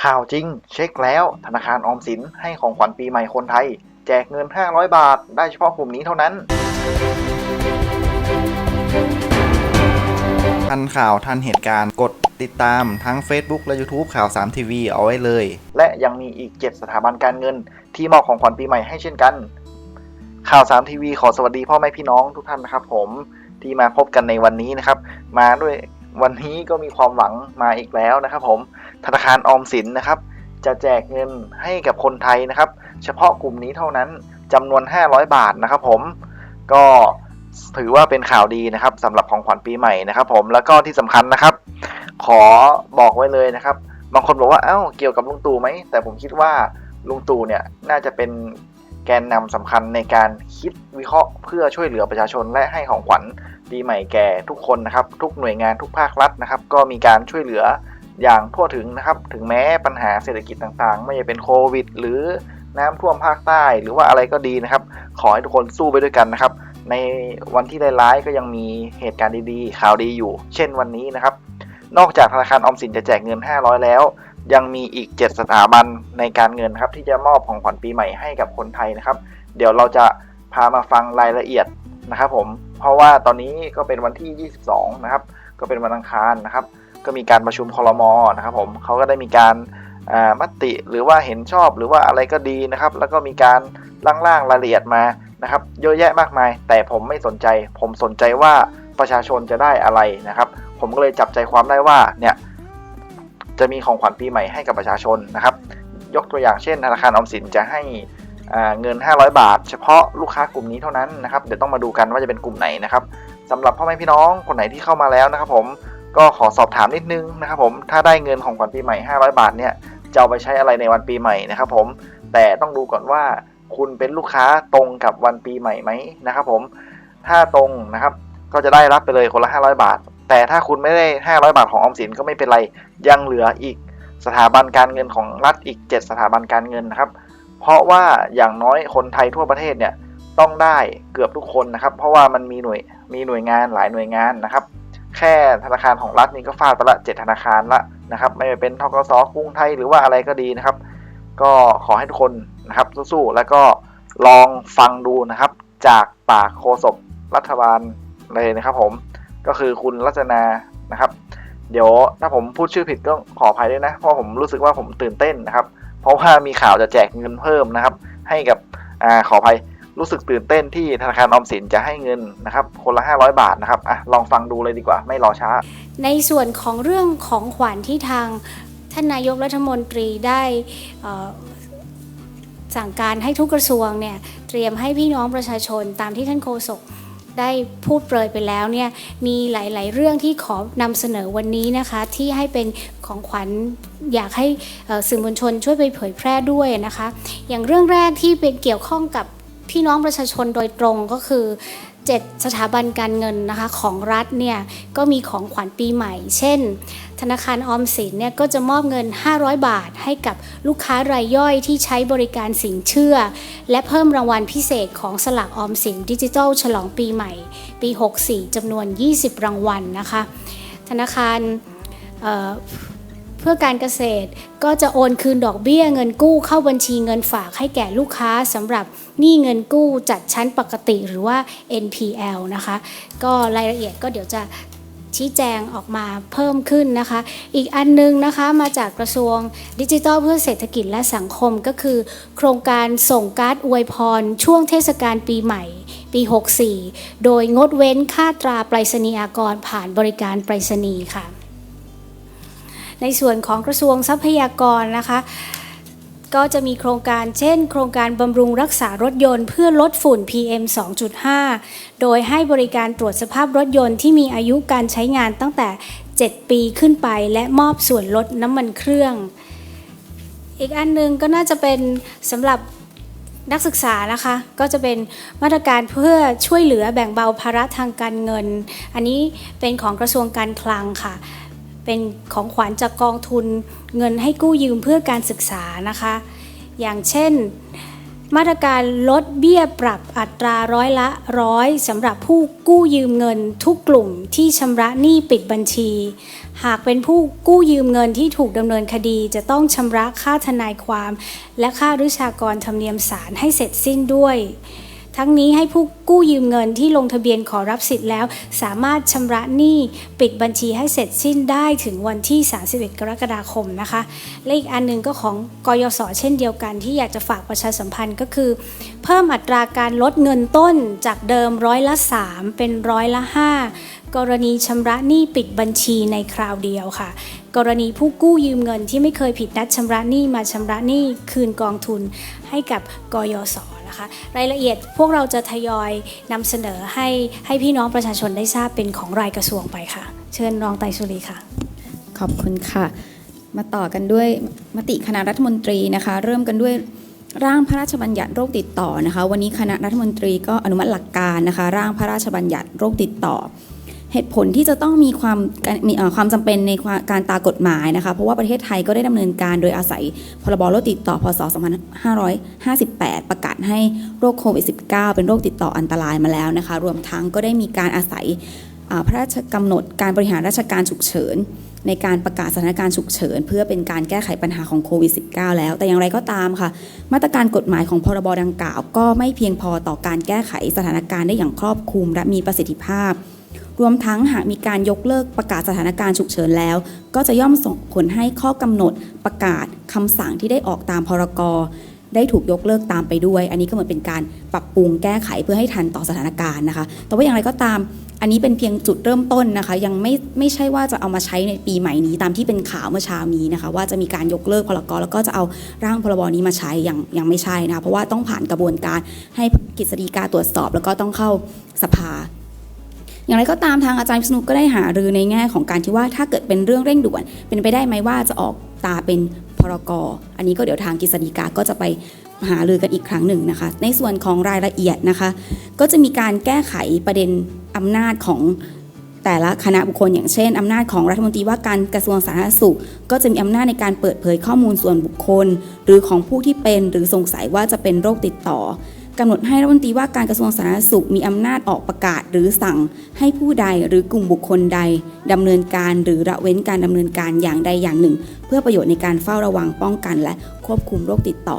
ข่าวจริง เช็คแล้ว ธนาคารออมสินให้ของขวัญปีใหม่คนไทย แจกเงิน 500 บาท ได้เฉพาะกลุ่มนี้เท่านั้นทันข่าวทันเหตุการณ์กดติดตามทั้ง Facebook และ YouTube ข่าว 3 ทีวีเอาไว้เลย และยังมีอีก 7 สถาบันการเงิน ที่มอบของขวัญปีใหม่ให้เช่นกัน ข่าว 3 ทีวีขอสวัสดีพ่อแม่พี่น้องทุกท่านนะครับผมที่มาพบกันในวันนี้นะครับ มาด้วยวันนี้ก็มีความหวังมาอีกแล้วนะครับผม ธนาคารออมสินนะครับ จะแจกเงินให้กับคนไทยนะครับ เฉพาะกลุ่มนี้เท่านั้นจำนวน 500 บาทนะครับผมก็ถือว่าเป็นข่าวดีนะครับสำหรับของขวัญปีใหม่นะครับ ผมแล้วก็ที่สำคัญนะครับ ขอบอกไว้เลยนะครับ บางคนบอกว่าเอ้าเกี่ยวกับลุงตู่ไหมแต่ผมคิดว่าลุงตู่เนี่ยน่าจะเป็นแกนนำสำคัญในการคิดวิเคราะห์ เพื่อช่วยเหลือประชาชน และให้ของขวัญปีใหม่แก่ทุกคนนะครับ ทุกหน่วยงานทุกภาครัฐนะครับ ก็มีการช่วยเหลือ อย่างทั่วถึงนะครับ ถึงแม้ปัญหาเศรษฐกิจต่างๆ ไม่ว่าจะเป็นโควิด หรือน้ำท่วมภาคใต้ หรือว่าอะไรก็ดีนะครับ ขอให้ทุกคนสู้ไปด้วยกันนะครับ ในวันที่ร้ายๆก็ยังมีเหตุการณ์ดีๆ ข่าวดีอยู่ เช่นวันนี้นะครับ นอกจากธนาคารออมสินจะแจกเงิน 500 แล้ว ยังมีอีก 7 สถาบันในการเงินครับ ที่จะมอบของขวัญปีใหม่ให้กับคนไทยนะครับ เดี๋ยวเราจะพามาฟังรายละเอียดนะครับผม เพราะว่าตอนนี้ก็เป็นวันที่ 22 นะครับ ก็เป็นวันอังคารนะครับ ก็มีการประชุมคลมอนะครับผมเขาก็ได้มีการมติหรือว่าเห็นชอบหรือว่าอะไรก็ดีนะครับ แล้วก็มีการล่างๆรายละเอียดมานะครับ เยอะแยะมากมาย แต่ผมไม่สนใจ ผมสนใจว่าประชาชนจะได้อะไรนะครับ ผมก็เลยจับใจความได้ว่าเนี่ยจะมีของขวัญปีใหม่ให้กับประชาชนนะครับ ยกตัวอย่างเช่นธนาคารออมสินจะให้เงิน 500 บาท เฉพาะลูกค้ากลุ่มนี้เท่านั้นนะครับ เดี๋ยวต้องมาดูกันว่าจะเป็นกลุ่มไหนนะครับสำหรับพ่อแม่พี่น้องคนไหนที่เข้ามาแล้วนะครับ ผม ก็ขอสอบถามนิดนึงนะครับผมถ้าได้เงินของขวัญปีใหม่ 500 บาทเนี่ยจะเอาไปใช้อะไรในวันปีใหม่นะครับผมแต่ต้องดูก่อนว่าคุณเป็นลูกค้าตรงกับวันปีใหม่ไหมนะครับผมถ้าตรงนะครับก็จะได้รับไปเลยคนละ 500 บาท แต่ถ้าคุณไม่ได้ 500 บาทของออมสินก็ไม่เป็นไรยังเหลืออีกสถาบันการเงินของรัฐอีก 7 สถาบันการเงินนะครับ เพราะว่าอย่างน้อยคนไทยทั่วประเทศเนี่ยต้องได้เกือบทุกคนนะครับ เพราะว่ามันมีหน่วยมีหน่วยงานหลายหน่วยงานนะครับ ค่ธนาคารของรัฐนี่ก็ฟาดไปละ7ธนาคารละนะครับ ไม่ว่าเป็นทกสกรุงไทยหรือว่าอะไรก็ดีนะครับ ก็ขอให้ทุกคนนะครับสู้ๆแล้วก็ลองฟังดูนะครับ จากปากโฆษกรัฐบาลเลยนะครับ ผมก็คือคุณรัตนานะครับ เดี๋ยวถ้าผมพูดชื่อผิดก็ขออภัยด้วยนะ เพราะผมรู้สึกว่าผมตื่นเต้นนะครับ เพราะว่ามีข่าวจะแจกเงินเพิ่มนะครับ ให้กับอ่าขออภัย รู้สึกตื่นเต้นที่ธนาคารออมสินจะให้เงินนะครับคนละ 500 บาทนะครับอะลองฟังดูเลยดีกว่า ไม่รอช้า ในส่วนของเรื่องของขวัญที่ทางท่านนายกรัฐมนตรีได้สั่งการให้ทุกกระทรวงเนี่ยเตรียมให้พี่น้องประชาชนตามที่ท่านโฆษกได้พูดเปรยไปแล้วเนี่ยมีหลาย ๆ เรื่องที่ขอนำเสนอวันนี้นะคะ ที่ให้เป็นของขวัญอยากให้สื่อมวลชนช่วยไปเผยแพร่ด้วยนะคะ อย่างเรื่องแรกที่เป็นเกี่ยวข้องกับ พี่น้องประชาชนโดยตรงก็คือ 7 สถาบันการเงินนะคะของรัฐเนี่ยก็มีของขวัญปีใหม่ เช่น ธนาคารออมสินเนี่ยก็จะมอบเงิน 500 บาทให้กับลูกค้ารายย่อยที่ใช้บริการสินเชื่อ และเพิ่มรางวัลพิเศษของสลากออมสินดิจิทัลฉลองปีใหม่ ปี 64จำนวน 20 รางวัลนะคะ ธนาคาร เพื่อการเกษตรก็จะโอนคืนดอกเบี้ยเงินกู้เข้าบัญชีเงินฝากให้แก่ลูกค้าสำหรับหนี้เงินกู้จัดชั้นปกติหรือว่า NPL นะคะ ก็รายละเอียดก็เดี๋ยวจะชี้แจงออกมาเพิ่มขึ้นนะคะ อีกอันนึงนะคะมาจากกระทรวงดิจิทัลเพื่อเศรษฐกิจและสังคมก็คือ โครงการส่งการ์ดอวยพร ช่วงเทศกาลปีใหม่ ปี 64 โดยงดเว้นค่าตราไปรษณียากรผ่านบริการไปรษณีย์ค่ะ ในส่วนของกระทรวงทรัพยากรนะคะ ก็จะมีโครงการเช่น โครงการบำรุงรักษารถยนต์เพื่อลดฝุ่น PM 2.5 โดยให้บริการตรวจสภาพรถยนต์ที่มีอายุการใช้งานตั้งแต่ 7 ปีขึ้นไป และมอบส่วนลดน้ำมันเครื่อง อีกอันหนึงก็น่าจะเป็นสำหรับนักศึกษานะคะก็จะเป็นมาตรการเพื่อช่วยเหลือแบ่งเบาภาระทางการเงิน อันนี้เป็นของกระทรวงการคลังค่ะ เป็นของขวัญจากกองทุนเงินให้กู้ยืมเพื่อการศึกษานะคะ อย่างเช่น มาตรการลดเบี้ยปรับอัตราร้อยละร้อยสำหรับผู้กู้ยืมเงินทุกกลุ่มที่ชำระหนี้ปิดบัญชี หากเป็นผู้กู้ยืมเงินที่ถูกดำเนินคดีจะต้องชำระค่าทนายความ และค่าริชากรธรรมเนียมศาลให้เสร็จสิ้นด้วย ทั้งนี้ให้ผู้กู้ยืมเงินที่ลงทะเบียนขอรับสิทธิ์แล้ว สามารถชำระหนี้ปิดบัญชีให้เสร็จสิ้นได้ถึงวันที่ 31 กรกฎาคมนะคะ และอีกอันหนึงก็ของกยศเช่นเดียวกันที่อยากจะฝากประชาสัมพันธ์ก็คือ เพิ่มอัตราการลดเงินต้นจากเดิมร้อยละ 3 เป็นร้อยละ 5 กรณีชำระหนี้ปิดบัญชีในคราวเดียวค่ะกรณีผู้กู้ยืมเงินที่ไม่เคยผิดนัดชำระหนี้มาชำระหนี้คืนกองทุนให้กับกยศ นะคะ รายละเอียดพวกเราจะทยอยนำเสนอให้ให้พี่น้องประชาชนได้ทราบเป็นของรายกระทรวงไปค่ะ เชิญรองไตสุรีค่ะ ขอบคุณค่ะ มาต่อกันด้วยมติคณะรัฐมนตรีนะคะ เริ่มกันด้วยร่างพระราชบัญญัติโรคติดต่อนะคะ วันนี้คณะรัฐมนตรีก็อนุมัติหลักการนะคะ ร่างพระราชบัญญัติโรคติดต่อ เหตุผลที่จะต้องมีความมีความจำเป็นในาการตากฎหมายนะคะเพราะว่าประเทศไทยก็ได้ดำเนินการโดยอาศัยพรบโรคติดต่อพศ 2558 ประกาศให้โรคโควิด -19 เป็นโรคติดต่ออันตรายมาแล้วนะคะรวมทั้งก็ได้มีการอาศัยพระราชกำหนดการบริหารราชการฉุกเฉิน ในการประกาศสถานการณ์ฉุกเฉิน เพื่อเป็นการแก้ไขปัญหาของโควิด -19 แล้ว แต่อย่างไรก็ตามค่ะ มาตรการกฎหมายของพรบดังกล่าว ก็ไม่เพียงพอต่อการแก้ไขสถานการณ์ได้อย่างครอบคลุมและมีประสิทธิภาพ รวมทั้งหากมีการยกเลิกประกาศสถานการณ์ฉุกเฉินแล้ว ก็จะย่อมส่งผลให้ข้อกำหนดประกาศคำสั่งที่ได้ออกตามพรกได้ถูกยกเลิกตามไปด้วย อันนี้ก็เหมือนเป็นการปรับปรุงแก้ไขเพื่อให้ทันต่อสถานการณ์นะคะ แต่ว่าอย่างไรก็ตาม อันนี้เป็นเพียงจุดเริ่มต้นนะคะ ยังไม่ไม่ใช่ว่าจะเอามาใช้ในปีใหม่นี้ตามที่เป็นข่าวเมื่อเช้านี้นะคะ ว่าจะมีการยกเลิกพรกแล้วก็จะเอาร่างพรบนี้มาใช้ยังยังไม่ใช่นะคะเพราะว่าต้องผ่านกระบวนการให้กฤษฎีกาตรวจสอบ แล้วก็ต้องเข้าสภา อย่างไรก็ตามทางอาจารย์พิษณุก็ได้หารือในแง่ของการที่ว่าถ้าเกิดเป็นเรื่องเร่งด่วน เป็นไปได้ไหมว่าจะออกตาเป็นพรกอันนี้ก็เดี๋ยวทางกฤษฎีกาก็จะไปหารือกันอีกครั้งหนึ่งนะคะ ในส่วนของรายละเอียดนะคะ ก็จะมีการแก้ไขประเด็นอำนาจของแต่ละคณะบุคคลอย่างเช่น อำนาจของรัฐมนตรีว่าการกระทรวงสาธารณสุข ก็จะมีอำนาจในการเปิดเผยข้อมูลส่วนบุคคล หรือของผู้ที่เป็นหรือสงสัยว่าจะเป็นโรคติดต่อ กำหนดให้รัฐมนตรีว่าการกระทรวงสาธารณสุขมีอำนาจออกประกาศหรือสั่งให้ผู้ใดหรือกลุ่มบุคคลใดดำเนินการหรือละเว้นการดำเนินการอย่างใดอย่างหนึ่ง เพื่อประโยชน์ในการเฝ้าระวังป้องกัน และควบคุมโรคติดต่อ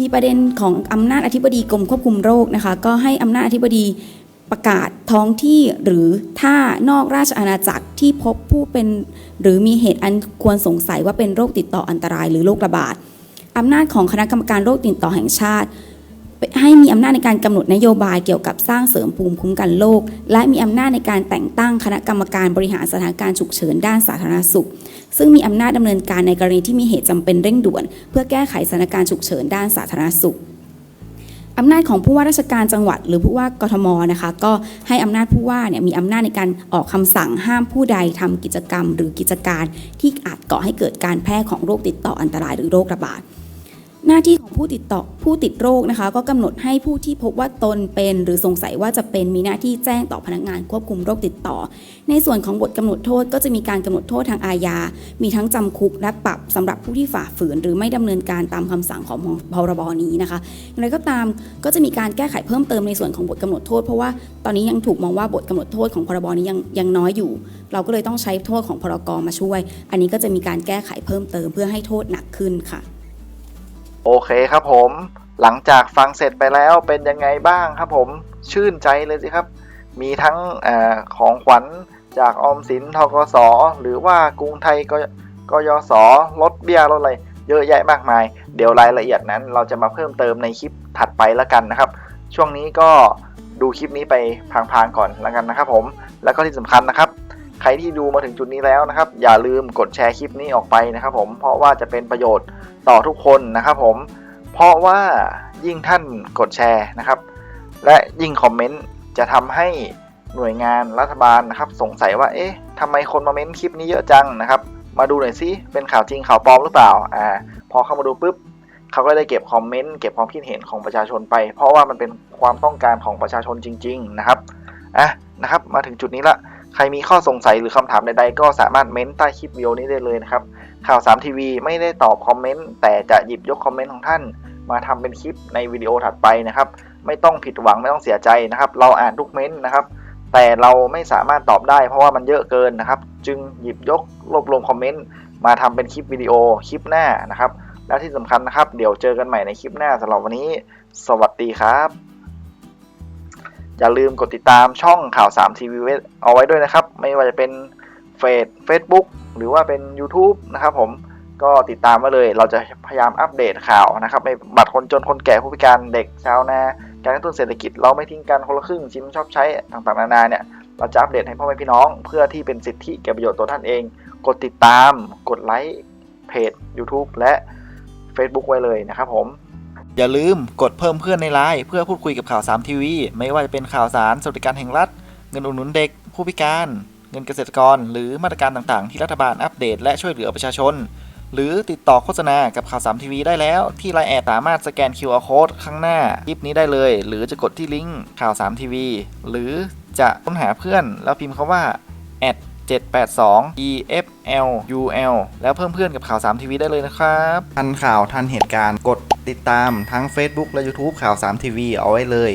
มีประเด็นของอำนาจอธิบดีกรมควบคุมโรคนะคะก็ให้อำนาจอธิบดีประกาศท้องที่หรือถ้านอกราชอาณาจักรที่พบผู้เป็น หรือมีเหตุอันควรสงสัยว่าเป็นโรคติดต่ออันตรายหรือโรคระบาดอำนาจของคณะกรรมการโรคติดต่อแห่งชาติ ให้มีอำนาจในการกำหนดนโยบายเกี่ยวกับสร้างเสริมภูมิคุ้มกันโรคและมีอำนาจในการแต่งตั้งคณะกรรมการบริหารสถานการณ์ฉุกเฉินด้านสาธารณสุข ซึ่งมีอำนาจดำเนินการในกรณีที่มีเหตุจำเป็นเร่งด่วน เพื่อแก้ไขสถานการณ์ฉุกเฉินด้านสาธารณสุขอำนาจของผู้ว่าราชการจังหวัดหรือผู้ว่ากทมนะคะก็ให้อำนาจผู้ว่าเนี่ยมีอำนาจในการออกคำสั่งห้ามผู้ใดทำกิจกรรม หรือกิจการที่อาจก่อให้เกิดการแพร่ของโรคติดต่ออันตรายหรือโรคระบาด หน้าที่ของผู้ติดต่อผู้ติดโรคนะคะ ก็กำหนดให้ผู้ที่พบว่าตนเป็น หรือสงสัยว่าจะเป็นมีหน้าที่แจ้งต่อพนักงานควบคุมโรคติดต่อ ในส่วนของบทกำหนดโทษก็จะมีการกำหนดโทษทางอาญา มีทั้งจำคุกและปรับสำหรับผู้ที่ฝ่าฝืน หรือไม่ดำเนินการตามคำสั่งของพรบนี้นะคะอย่างไรก็ตามก็จะมีการแก้ไขเพิ่มเติมในส่วนของบทกำหนดโทษ เพราะว่าตอนนี้ยังถูกมองว่าบทกำหนดโทษของพรบนี้ยังยังน้อยอยู่ เราก็เลยต้องใช้โทษของพรกมาช่วย อันนี้ก็จะมีการแก้ไขเพิ่มเติมเพื่อให้โทษหนักขึ้นค่ะ โอเคครับผม หลังจากฟังเสร็จไปแล้วเป็นยังไงบ้างครับผมชื่นใจเลยสิครับ มีทั้งอของขวัญจากออมสินทกสหรือว่ากรุงไทยกกยศลดเบี้ยลดอะไรเยอะแยะมากมาย เดี๋ยวรายละเอียดนั้น เราจะมาเพิ่มเติมในคลิปถัดไปแล้วกันนะครับ ช่วงนี้ก็ดูคลิปนี้ไปพางๆก่อนแล้วกันนะครับผม แล้วก็ที่สำคัญนะครับ ใครที่ดูมาถึงจุดนี้แล้วนะครับ อย่าลืมกดแชร์คลิปนี้ออกไปนะครับ ผมเพราะว่าจะเป็นประโยชน์ต่อทุกคนนะครับ ผมเพราะว่ายิ่งท่านกดแชร์นะครับ และยิ่งคอมเมนต์จะทำให้หน่วยงานรัฐบาลนะครับ สงสัยว่าเอ๊ะทำไมคนมาเม้นคลิปนี้เยอะจังนะครับ มาดูหน่อยสิเป็นข่าวจริงข่าวปลอมหรือเปล่าอ่าพอเข้ามาดูปุ๊บเขาก็ได้เก็บคอมเมนต์เก็บความคิดเห็นของประชาชนไป เพราะว่ามันเป็นความต้องการของประชาชนจริง ๆ นะครับอะนะครับ มาถึงจุดนี้ละ ใครมีข้อสงสัยหรือคำถามใดๆ ก็สามารถเม้นใต้คลิปวิดีโอนี้ได้เลยนะครับ ข่าว 3 ทีวีไม่ได้ตอบคอมเมนต์แต่จะหยิบยกคอมเมนต์ของท่าน มาทำเป็นคลิปในวิดีโอถัดไปนะครับ ไม่ต้องผิดหวังไม่ต้องเสียใจนะครับ เราอ่านทุกเม้นต์นะครับ แต่เราไม่สามารถตอบได้เพราะว่ามันเยอะเกินนะครับ จึงหยิบยกรวบรวมคอมเมนต์มาทำเป็นคลิปวิดีโอคลิปหน้านะครับ และที่สำคัญนะครับ เดี๋ยวเจอกันใหม่ในคลิปหน้าสำหรับวันนี้ สวัสดีครับ อย่าลืมกดติดตามช่องข่าว3ทีวีเอาไว้ด้วยนะครับ ไม่ว่าจะเป็นเฟซเฟซบุ๊กหรือว่าเป็น YouTube นะครับผมก็ติดตามมาเลยเราจะพยายามอัปเดตข่าวนะครับในบัตรคนจนคนแก่ผู้พิการเด็กชาวนาการกระตุ้นเศรษฐกิจเราไม่ทิ้งกันคนละครึ่งชิมชอบใช้ต่างๆนานาเนี่ยเราจะอัปเดตให้พ่อแม่พี่น้อง เพื่อที่เป็นสิทธิแก่ประโยชน์ตัวท่านเอง กดติดตาม กดไลค์เพจ YouTube และ Facebook ไว้เลยนะครับผม อย่าลืมกดเพิ่มเพื่อนในไลน์เพื่อพูดคุยกับข่าว3ทีวีไม่ว่าจะเป็นข่าวสารสวัสดิการแห่งรัฐ เงินอุดหนุนเด็ก ผู้พิการ เงินเกษตรกร หรือมาตรการต่างๆ ที่รัฐบาลอัปเดต และช่วยเหลือประชาชน หรือติดต่อโฆษณากับข่าว3ทีวีได้แล้ว ที่ไลน์แอดสามารถสแกน QR Code ข้างหน้าคลิปนี้ได้เลย หรือจะกดที่ลิงก์ข่าว3ทีวีหรือจะค้นหาเพื่อนแล้วพิมพ์คาว่า 782 EFLUL แล้วเพิ่มเพื่อนกับข่าว3ทีวีได้เลยนะครับ ทันข่าวทันเหตุการณ์กดติดตามทั้ง Facebook และ YouTube ข่าว3ทีวีเอาไว้เลย